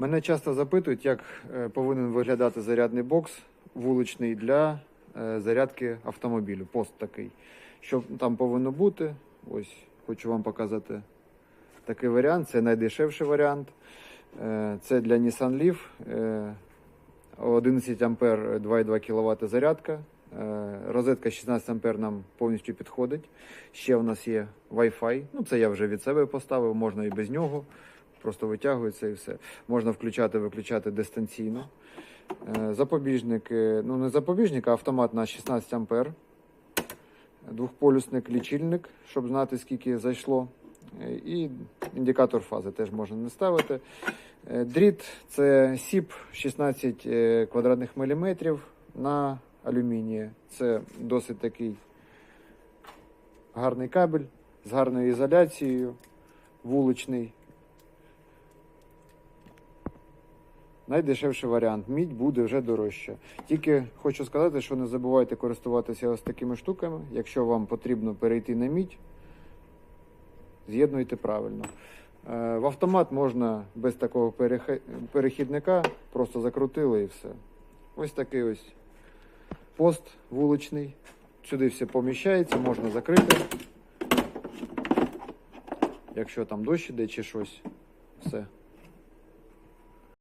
Мене часто запитують, як е, повинен виглядати зарядний бокс вуличний для е, зарядки автомобілю. Пост такий. Що там повинно бути? Ось хочу вам показати такий варіант. Це найдешевший варіант. Е, Це для Nissan Leaf. е, 11 ампер 2,2 кВт зарядка. Розетка 16 ампер нам повністю підходить. Ще у нас є Wi-Fi. Ну, це я вже від себе поставив, можна і без нього. Просто витягується і все. Можна включати, виключати дистанційно. Е, Запобіжник, ну не запобіжник, а автомат на 16 ампер. Двохполюсник, лічильник, щоб знати, скільки зайшло. Е, І індикатор фази теж можна не ставити. Е, Дріт це сіп 16 е, квадратних міліметрів на алюмінії. Це досить такий гарний кабель з гарною ізоляцією, вуличний. Найдешевший варіант. Мідь буде вже дорожча. Тільки хочу сказати, що не забувайте користуватися ось такими штуками. Якщо вам потрібно перейти на мідь, з'єднуйте правильно. Е, В автомат можна без такого перехідника, просто закрутили і все. Ось такий ось пост вуличний. Сюди все поміщається, можна закрити. Якщо там дощ іде чи щось, все.